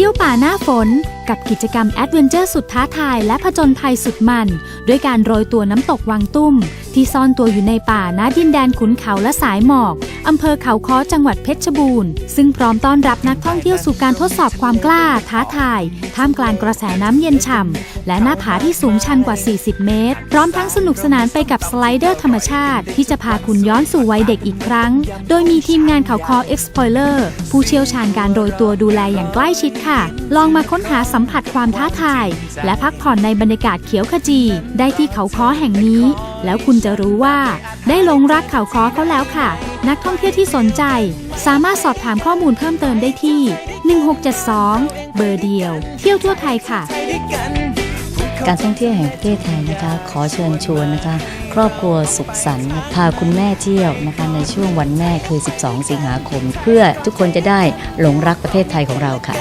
ที่ยวป่าหน้าฝน กับกิจกรรมแอดเวนเจอร์สุดท้าทายและผจญภัยสุดมัน ด้วยการโรยตัวน้ำตกวังตุ้ม ที่ซ่อนตัวอยู่ในป่าณดินแดนขุนเขาและสายหมอกอำเภอเขาค้อจังหวัดเพชรบูรณ์ ซึ่งพร้อมต้อนรับนักท่องเที่ยวสู่การทดสอบความกล้าท้าทาย ท่ามกลางกระแสน้ำเย็นฉ่ำและหน้าผาที่สูงชันกว่า 40 เมตร พร้อมทั้งสนุกสนานไปกับสไลเดอร์ธรรมชาติ ที่จะพาคุณย้อนสู่วัยเด็กอีกครั้ง โดยมีทีมงานเขาคอ Explorer ผู้เชี่ยวชาญการโรยตัวดูแลอย่างใกล้ชิดค่ะ ลองมาค้นหาสััมผัสความท้าทาย และพักผ่อนในบรรยากาศเขียวขจี ได้ที่เขาค้อแห่งนี้ แล้วคุณจะรู้ว่า ได้ลงรักเขาค้อเขาแล้วค่ะ นักท่องเที่ยวที่สนใจ สามารถสอบถามข้อมูลเพิ่มเติมได้ที่ 1672 เบอร์เดียว เที่ยวทั่วไทยค่ะ การท่องเที่ยวแห่งประเทศไทยนะคะ ขอเชิญชวนนะคะ ครอบครัวสุขสันต์พาคุณแม่เที่ยวนะคะ ในช่วงวันแม่คือ 12 สิงหาคม เพื่อทุกคนจะได้หลงรักประเทศไทยของเราค่ะ